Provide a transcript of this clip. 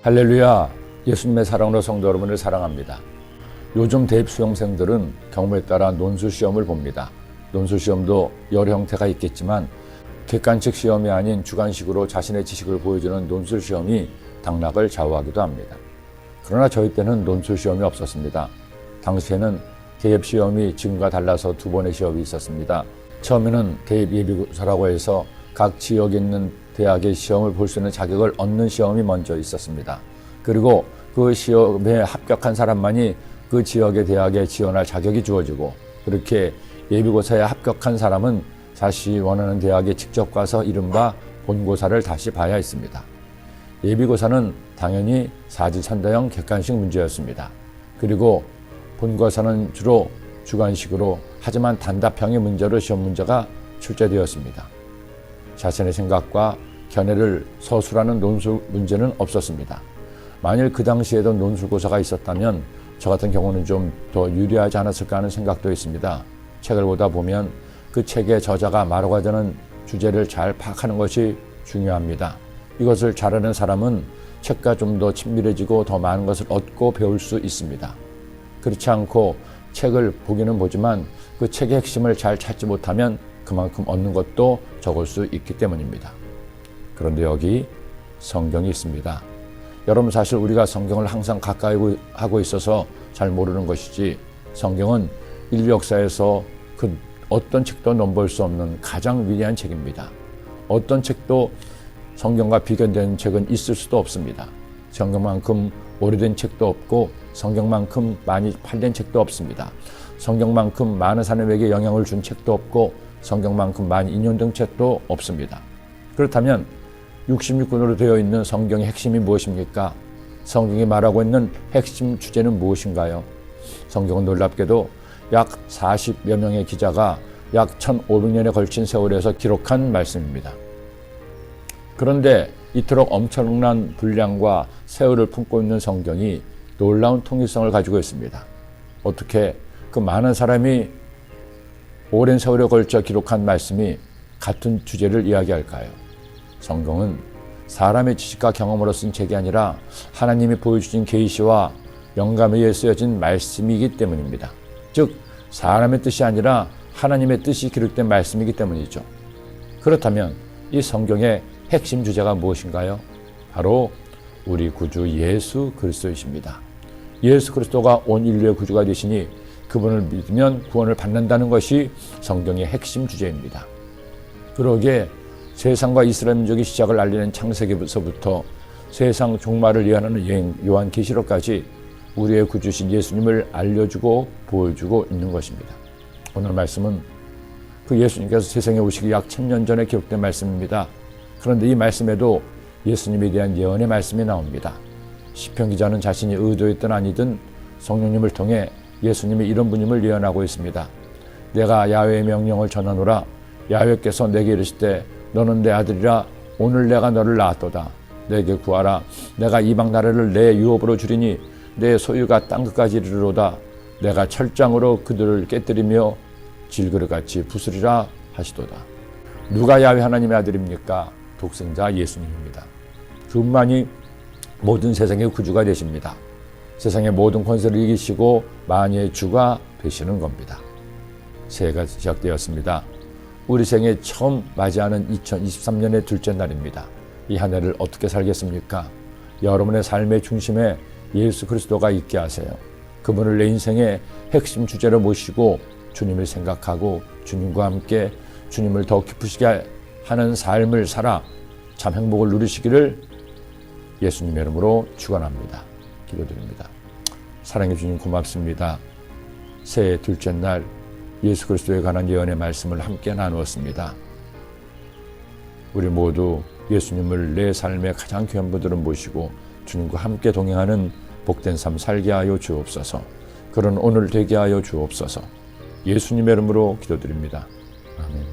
할렐루야 예수님의 사랑으로 성도 여러분을 사랑합니다. 요즘 대입 수험생들은 경우에 따라 논술 시험을 봅니다. 논술 시험도 여러 형태가 있겠지만 객관식 시험이 아닌 주관식으로 자신의 지식을 보여주는 논술 시험이 당락을 좌우하기도 합니다. 그러나 저희 때는 논술 시험이 없었습니다. 당시에는 대입 시험이 지금과 달라서 두 번의 시험이 있었습니다. 처음에는 대입 예비고사라고 해서 각 지역에 있는 대학의 시험을 볼 수 있는 자격을 얻는 시험이 먼저 있었습니다. 그리고 그 시험에 합격한 사람만이 그 지역의 대학에 지원할 자격이 주어지고 그렇게 예비고사에 합격한 사람은 다시 원하는 대학에 직접 가서 이른바 본고사를 다시 봐야 했습니다. 예비고사는 당연히 사지천다형 객관식 문제였습니다. 그리고 본고사는 주로 주관식으로 하지만 단답형의 문제로 시험 문제가 출제되었습니다. 자신의 생각과 견해를 서술하는 논술 문제는 없었습니다. 만일 그 당시에도 논술고사가 있었다면 저 같은 경우는 좀 더 유리하지 않았을까 하는 생각도 있습니다. 책을 보다 보면 그 책의 저자가 말하고자 되는 주제를 잘 파악하는 것이 중요합니다. 이것을 잘하는 사람은 책과 좀 더 친밀해지고 더 많은 것을 얻고 배울 수 있습니다. 그렇지 않고 책을 보기는 보지만 그 책의 핵심을 잘 찾지 못하면 그만큼 얻는 것도 적을 수 있기 때문입니다. 그런데 여기 성경이 있습니다. 여러분 사실 우리가 성경을 항상 가까이 하고 있어서 잘 모르는 것이지 성경은 인류 역사에서 그 어떤 책도 넘볼 수 없는 가장 위대한 책입니다. 어떤 책도 성경과 비교된 책은 있을 수도 없습니다. 성경만큼 오래된 책도 없고 성경만큼 많이 팔린 책도 없습니다. 성경만큼 많은 사람에게 영향을 준 책도 없고 성경만큼 많이 인용된 책도 없습니다. 그렇다면 66권으로 되어 있는 성경의 핵심이 무엇입니까? 성경이 말하고 있는 핵심 주제는 무엇인가요? 성경은 놀랍게도 약 40여 명의 기자가 약 1500년에 걸친 세월에서 기록한 말씀입니다. 그런데 이토록 엄청난 분량과 세월을 품고 있는 성경이 놀라운 통일성을 가지고 있습니다. 어떻게 그 많은 사람이 오랜 세월에 걸쳐 기록한 말씀이 같은 주제를 이야기할까요? 성경은 사람의 지식과 경험으로 쓴 책이 아니라 하나님이 보여주신 계시와 영감에 의해 쓰여진 말씀이기 때문입니다. 즉 사람의 뜻이 아니라 하나님의 뜻이 기록된 말씀이기 때문이죠. 그렇다면 이 성경의 핵심 주제가 무엇인가요? 바로 우리 구주 예수 그리스도이십니다. 예수 그리스도가 온 인류의 구주가 되시니 그분을 믿으면 구원을 받는다는 것이 성경의 핵심 주제입니다. 그러기에 세상과 이스라엘 민족이 시작을 알리는 창세기부터 세상 종말을 예언하는 여행 요한 계시록까지 우리의 구주신 예수님을 알려주고 보여주고 있는 것입니다. 오늘 말씀은 그 예수님께서 세상에 오시기 약 천 년 전에 기록된 말씀입니다. 그런데 이 말씀에도 예수님에 대한 예언의 말씀이 나옵니다. 시편 기자는 자신이 의도했든 아니든 성령님을 통해 예수님이 이런 분임을 예언하고 있습니다. 내가 야훼의 명령을 전하노라 야훼께서 내게 이르시되 너는 내 아들이라 오늘 내가 너를 낳았도다 내게 구하라 내가 이방 나라를 내 유업으로 주리니 내 소유가 땅 끝까지 이르로다 내가 철장으로 그들을 깨뜨리며 질그릇같이 부수리라 하시도다 누가 야훼 하나님의 아들입니까? 독생자 예수님입니다. 그분만이 모든 세상의 구주가 되십니다. 세상의 모든 권세를 이기시고 만유의 주가 되시는 겁니다. 새해가 시작되었습니다. 우리 생에 처음 맞이하는 2023년의 둘째 날입니다. 이 한 해를 어떻게 살겠습니까? 여러분의 삶의 중심에 예수 그리스도가 있게 하세요. 그분을 내 인생의 핵심 주제로 모시고 주님을 생각하고 주님과 함께 주님을 더 기쁘시게 하는 삶을 살아 참 행복을 누리시기를 예수님의 이름으로 축원합니다. 기도드립니다. 사랑해 주님 고맙습니다. 새해 둘째 날 예수 그리스도에 관한 예언의 말씀을 함께 나누었습니다. 우리 모두 예수님을 내 삶의 가장 귀한 분들은 모시고 주님과 함께 동행하는 복된 삶 살게 하여 주옵소서. 그런 오늘 되게 하여 주옵소서. 예수님의 이름으로 기도드립니다. 아멘.